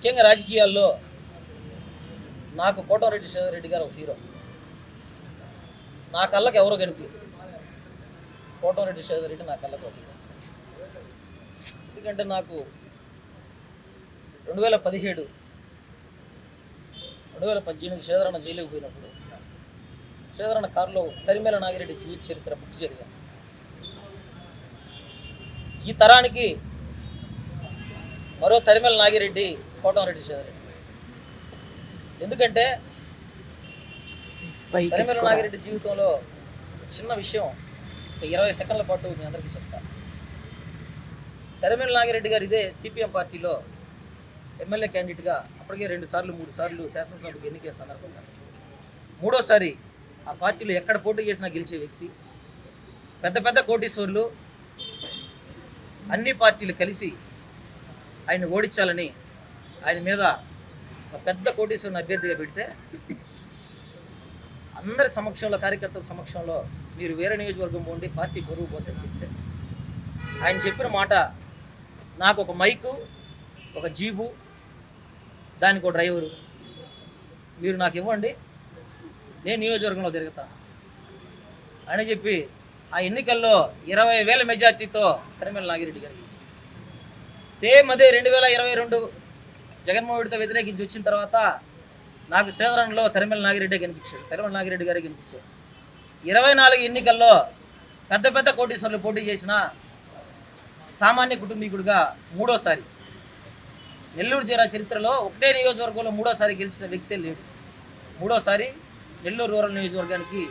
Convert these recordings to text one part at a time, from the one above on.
ముఖ్యంగా రాజకీయాల్లో నాకు కోటమిరెడ్డి రెడ్డి గారు ఒక హీరో. నా కళ్ళకి ఎవరో కనిపి కోటమిరెడ్డి రెడ్డి నా కళ్ళకి ఒక హీరో ఎందుకంటే నాకు రెండు వేల పదిహేడు రెండు వేల పద్దెనిమిది శ్రీధరణ జైలుకి పోయినప్పుడు శ్రీధరణ కారులో తరిమేల నాగిరెడ్డి జీవిత చరిత్ర పుట్టి జరిగింది. ఈ తరానికి మరో తరిమేల నాగిరెడ్డి కోటమిరెడ్డి శ్రీధరెడ్డి ఎందుకంటే తరిమల నాగిరెడ్డి జీవితంలో ఒక చిన్న విషయం ఒక ఇరవై సెకండ్ల పాటు మీ అందరికీ చెప్తా. తరిమల నాగిరెడ్డి గారు ఇదే సిపిఎం పార్టీలో ఎమ్మెల్యే క్యాండిడేట్గా అప్పటికే రెండు సార్లు మూడు సార్లు శాసనసభకు ఎన్నికైన సందర్భంగా మూడోసారి ఆ పార్టీలో ఎక్కడ పోటీ చేసినా గెలిచే వ్యక్తి పెద్ద పెద్ద కోటీశ్వర్లు అన్ని పార్టీలు కలిసి ఆయన ఓడించాలని ఆయన మీద ఒక పెద్ద కోటేశ్వరుని అభ్యర్థిగా పెడితే అందరి సమక్షంలో కార్యకర్తల సమక్షంలో మీరు వేరే నియోజకవర్గం పోండి పార్టీ పొరుగు పోతుందని చెప్తే ఆయన చెప్పిన మాట నాకు ఒక మైకు ఒక జీబు దానికి ఒక డ్రైవరు మీరు నాకు ఇవ్వండి నేను నియోజకవర్గంలో తిరుగుతాను అని చెప్పి ఆ ఎన్నికల్లో ఇరవై వేల మెజార్టీతో కరిమేల నాగిరెడ్డి గారికి సేమ్ అదే రెండు వేల ఇరవై రెండు జగన్మోహన్ రెడ్డితో వ్యతిరేకించి వచ్చిన తర్వాత నాకు శ్రీధరంలో తరిమల నాగిరెడ్డి కనిపించాడు తరిమల నాగిరెడ్డి గారికి కనిపించాడు ఇరవై నాలుగు ఎన్నికల్లో పెద్ద పెద్ద కోటీశ్వర్లు పోటీ చేసిన సామాన్య కుటుంబీకుడిగా మూడోసారి నెల్లూరు జిల్లా చరిత్రలో ఒకటే నియోజకవర్గంలో మూడోసారి గెలిచిన వ్యక్తే లేడు. మూడోసారి నెల్లూరు రూరల్ నియోజకవర్గానికి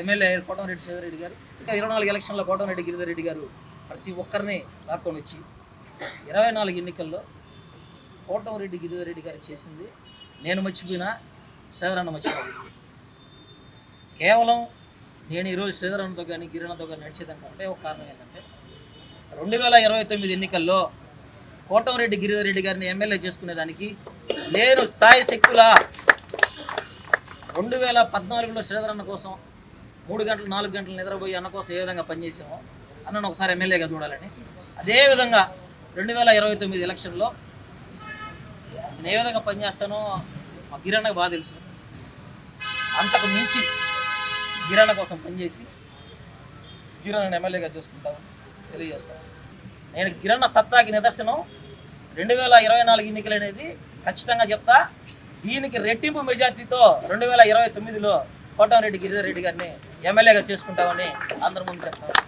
ఎమ్మెల్యే కోటమిరెడ్డి శివరెడ్డి గారు. ఇంకా ఇరవై నాలుగు ఎలక్షన్లో కోటమిరెడ్డి గిరిధర్ రెడ్డి గారు ప్రతి ఒక్కరిని లాక్కొని వచ్చి ఇరవై నాలుగు ఎన్నికల్లో కోటమరెడ్డి గిరిధర్ గారు చేసింది. నేను మర్చిపోయినా శ్రీధరన్న మర్చిపోయింది కేవలం నేను ఈరోజు శ్రీధరన్నతో కానీ గిరిణతో కానీ నడిచేదానికి ఒక కారణం ఏంటంటే రెండు వేల ఇరవై తొమ్మిది ఎన్నికల్లో కోటమరెడ్డి గిరిధరెడ్డి గారిని ఎమ్మెల్యే చేసుకునేదానికి నేను సాయి శక్తుల రెండు వేల పద్నాలుగులో శ్రీధరన్న కోసం మూడు గంటలు నాలుగు గంటలు నిద్రపోయి అన్న కోసం ఏ విధంగా పనిచేసామో అన్నను ఒకసారి ఎమ్మెల్యేగా చూడాలని. అదేవిధంగా రెండు వేల ఇరవై తొమ్మిది ఎలక్షన్లో నేను ఏ విధంగా పనిచేస్తానో మా కిరణ్కి బాగా తెలుసు. అంతకు మించి కిరణ్ కోసం పనిచేసి గిరణను ఎమ్మెల్యేగా చేసుకుంటామని తెలియజేస్తాను. నేను కిరణ్ సత్తాకి నిదర్శనం రెండు వేల ఇరవై నాలుగు ఎన్నికలు అనేది ఖచ్చితంగా చెప్తా. దీనికి రెట్టింపు మెజార్టీతో రెండు వేల ఇరవై తొమ్మిదిలో కోటమిరెడ్డి గిరిజారెడ్డి గారిని ఎమ్మెల్యేగా చేసుకుంటామని అందరి ముందు చెప్తాను.